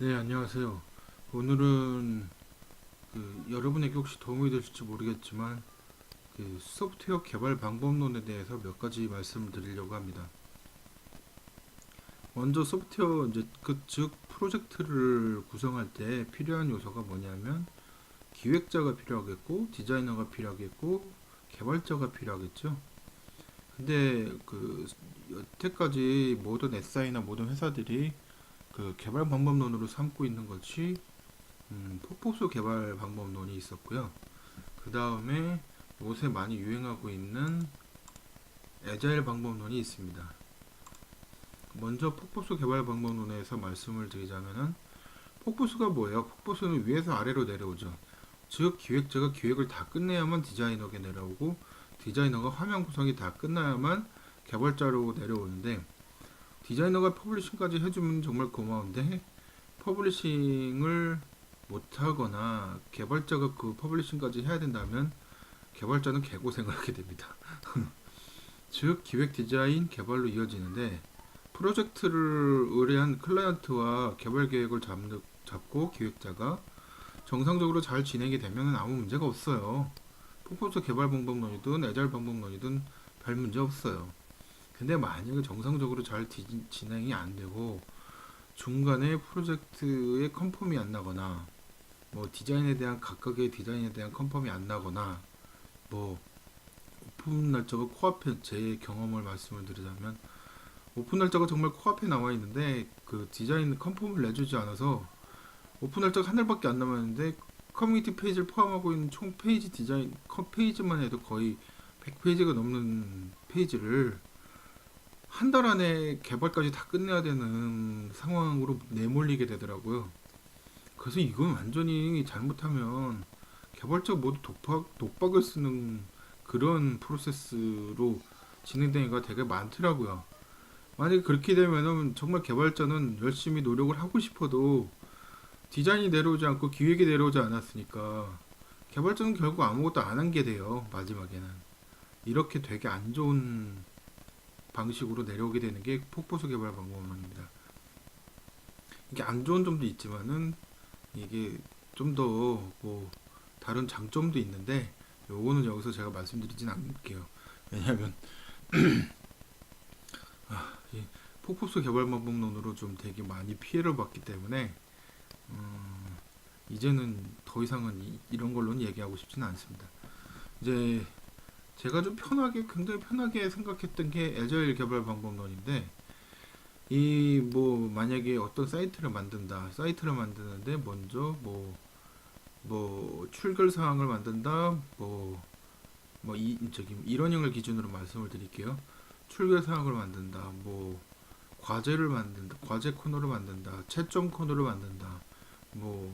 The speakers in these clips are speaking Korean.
네, 안녕하세요. 오늘은 그 여러분에게 혹시 도움이 되실지 모르겠지만 그 소프트웨어 개발 방법론에 대해서 몇 가지 말씀을 드리려고 합니다. 먼저 소프트웨어 이제 그 즉 프로젝트를 구성할 때 필요한 요소가 뭐냐면 기획자가 필요하겠고 디자이너가 필요하겠고 개발자가 필요하겠죠. 근데 그 여태까지 모든 SI나 모든 회사들이 그 개발 방법론으로 삼고 있는 것이 음, 폭포수 개발 방법론이 있었고요. 그 다음에 요새 많이 유행하고 있는 에자일 방법론이 있습니다. 먼저 폭포수 개발 방법론에서 말씀을 드리자면은 폭포수가 뭐예요? 폭포수는 위에서 아래로 내려오죠. 즉 기획자가 기획을 다 끝내야만 디자이너에게 내려오고 디자이너가 화면 구성이 다 끝나야만 개발자로 내려오는데 디자이너가 퍼블리싱까지 해주면 정말 고마운데 퍼블리싱을 못하거나 개발자가 그 퍼블리싱까지 해야 된다면 개발자는 개고생을 하게 됩니다. 즉 기획 디자인 개발로 이어지는데 프로젝트를 의뢰한 클라이언트와 개발 계획을 잡, 잡고 기획자가 정상적으로 잘 진행이 되면 아무 문제가 없어요. 폭포수 개발 방법론이든 애잘 방법론이든 별 문제 없어요. 근데 만약에 정상적으로 잘 디- 진행이 안 되고 중간에 프로젝트의 컨펌이 안 나거나 뭐 디자인에 대한 각각의 디자인에 대한 컨펌이 안 나거나 뭐 오픈 날짜가 코앞에 제 경험을 말씀을 드리자면 오픈 날짜가 정말 코앞에 나와 있는데 그 디자인 컨펌을 내주지 않아서 오픈 날짜가 한 달밖에 안 남았는데 커뮤니티 페이지를 포함하고 있는 총 페이지 디자인 컷 페이지만 해도 거의 100페이지가 넘는 페이지를 한 달 안에 개발까지 다 끝내야 되는 상황으로 내몰리게 되더라고요. 그래서 이건 완전히 잘못하면 개발자 모두 독박, 독박을 쓰는 그런 프로세스로 진행되는 게 되게 많더라고요. 만약에 그렇게 되면은 정말 개발자는 열심히 노력을 하고 싶어도 디자인이 내려오지 않고 기획이 내려오지 않았으니까 개발자는 결국 아무것도 안 한 게 돼요. 마지막에는. 이렇게 되게 안 좋은 방식으로 내려오게 되는 게 폭포수 개발 방법론입니다. 이게 안 좋은 점도 있지만은 이게 좀 더 뭐 다른 장점도 있는데 요거는 여기서 제가 말씀드리진 않을게요. 왜냐하면 아, 이 폭포수 개발 방법론으로 좀 되게 많이 피해를 봤기 때문에 음, 이제는 더 이상은 이, 이런 걸로는 얘기하고 싶지는 않습니다. 이제 제가 좀 편하게 굉장히 편하게 생각했던 게 애저일 개발 방법론인데 이 뭐 만약에 어떤 사이트를 만든다. 사이트를 만드는데 먼저 뭐뭐 출결 사항을 만든다. 뭐 뭐 이 저기 일원형을 기준으로 말씀을 드릴게요. 출결 사항을 만든다. 뭐 과제를 만든다. 과제 코너를 만든다. 채점 코너를 만든다. 뭐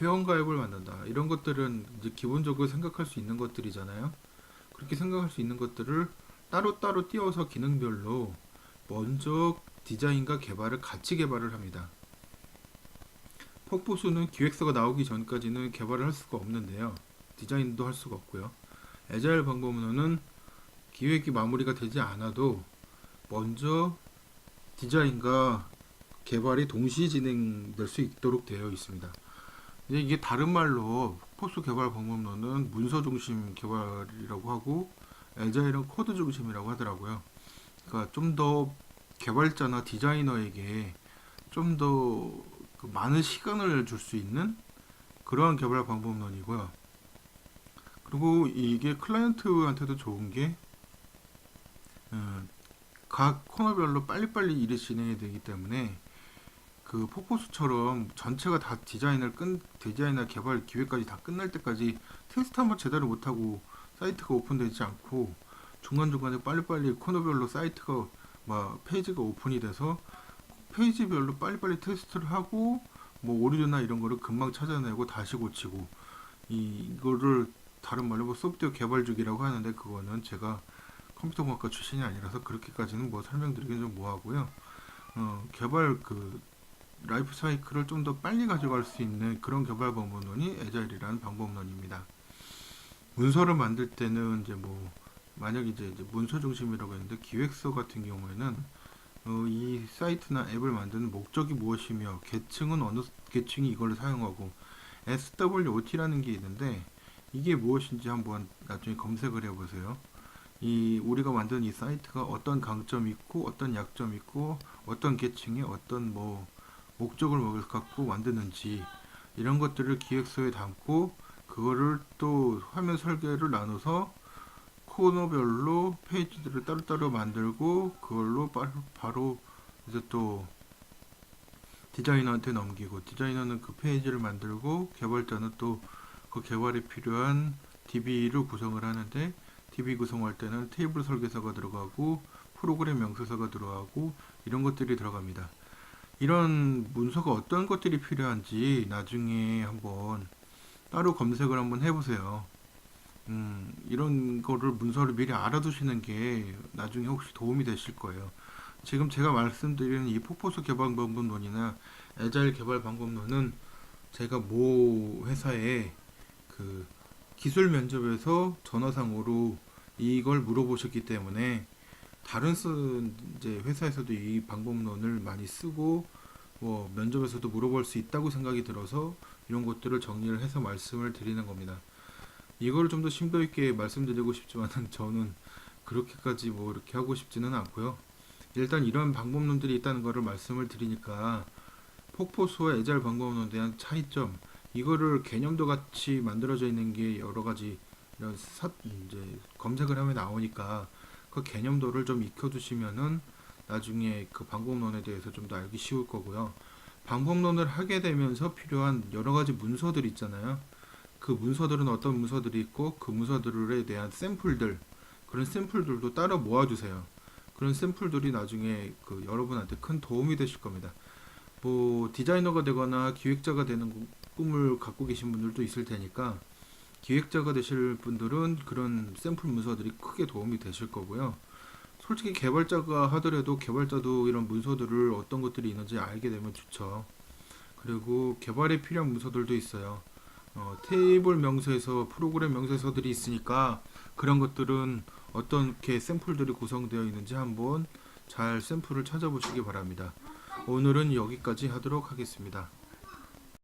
회원 가입을 만든다. 이런 것들은 이제 기본적으로 생각할 수 있는 것들이잖아요 그렇게 생각할 수 있는 것들을 따로따로 띄워서 기능별로 먼저 디자인과 개발을 같이 개발을 합니다. 폭포수는 기획서가 나오기 전까지는 개발을 할 수가 없는데요. 디자인도 할 수가 없고요. 에자일 방법론은 기획이 마무리가 되지 않아도 먼저 디자인과 개발이 동시 진행될 수 있도록 되어 있습니다. 이제 이게 다른 말로 포수 개발 방법론은 문서 중심 개발이라고 하고 에자일은 코드 중심이라고 하더라고요. 그러니까 좀 더 개발자나 디자이너에게 좀더그 많은 시간을 줄 수 있는 그러한 개발 방법론이고요. 그리고 이게 클라이언트한테도 좋은 게 어, 각 코너별로 빨리빨리 일이 진행이 되기 때문에 그 폭포수처럼 전체가 다 디자인을 끝 디자인이나 개발 기획까지 다 끝날 때까지 테스트 한번 제대로 못하고 사이트가 오픈되지 않고 중간중간에 빨리빨리 코너별로 사이트가 막 페이지가 오픈이 돼서 페이지별로 빨리빨리 테스트를 하고 뭐 오류나 이런 거를 금방 찾아내고 다시 고치고 이- 이거를 다른 말로 뭐 소프트웨어 개발 주기라고 하는데 그거는 제가 컴퓨터공학과 출신이 아니라서 그렇게까지는 뭐 설명드리긴 좀 뭐하고요. 어, 개발 그 라이프 사이클을 좀 더 빨리 가져갈 수 있는 그런 개발 방법론이 에자일이라는 방법론입니다. 문서를 만들 때는 이제 뭐 만약 이제, 이제 문서 중심이라고 했는데 기획서 같은 경우에는 어, 이 사이트나 앱을 만드는 목적이 무엇이며 계층은 어느 계층이 이걸 사용하고 SWOT라는 게 있는데 이게 무엇인지 한번 나중에 검색을 해보세요. 이 우리가 만든 이 사이트가 어떤 강점이 있고 어떤 약점이 있고 어떤 계층에 어떤 뭐 목적을 갖고 만드는지 이런 것들을 기획서에 담고 그거를 또 화면 설계를 나눠서 코너별로 페이지들을 따로따로 만들고 그걸로 바, 바로 이제 또 디자이너한테 넘기고 디자이너는 그 페이지를 만들고 개발자는 또 그 개발에 필요한 DB를 구성을 하는데 DB 구성할 때는 테이블 설계서가 들어가고 프로그램 명세서가 들어가고 이런 것들이 들어갑니다. 이런 문서가 어떤 것들이 필요한지 나중에 한번 따로 검색을 한번 해보세요. 음, 이런 거를 문서를 미리 알아두시는 게 나중에 혹시 도움이 되실 거예요. 지금 제가 말씀드리는 이 폭포수 개발 방법론이나 애자일 개발 방법론은 제가 모 회사에 그 기술 면접에서 전화상으로 이걸 물어보셨기 때문에 다른 쓴 이제 회사에서도 이 방법론을 많이 쓰고 뭐 면접에서도 물어볼 수 있다고 생각이 들어서 이런 것들을 정리를 해서 말씀을 드리는 겁니다. 이걸 좀 더 심도 있게 말씀드리고 싶지만은 저는 그렇게까지 뭐 이렇게 하고 싶지는 않고요. 일단 이런 방법론들이 있다는 것을 말씀을 드리니까 폭포수와 애잘 방법론에 대한 차이점 이거를 개념도 같이 만들어져 있는 게 여러 가지 이런 사, 이제 검색을 하면 나오니까 그 개념도를 좀 익혀두시면은 나중에 그 방법론에 대해서 좀 더 알기 쉬울 거고요. 방법론을 하게 되면서 필요한 여러 가지 문서들 있잖아요. 그 문서들은 어떤 문서들이 있고 그 문서들에 대한 샘플들 그런 샘플들도 따로 모아주세요. 그런 샘플들이 나중에 그 여러분한테 큰 도움이 되실 겁니다. 뭐 디자이너가 되거나 기획자가 되는 꿈을 갖고 계신 분들도 있을 테니까 기획자가 되실 분들은 그런 샘플 문서들이 크게 도움이 되실 거고요. 솔직히 개발자가 하더라도 개발자도 이런 문서들을 어떤 것들이 있는지 알게 되면 좋죠. 그리고 개발에 필요한 문서들도 있어요. 어, 테이블 명세서, 프로그램 명세서들이 있으니까 그런 것들은 어떻게 샘플들이 구성되어 있는지 한번 잘 샘플을 찾아보시기 바랍니다. 오늘은 여기까지 하도록 하겠습니다.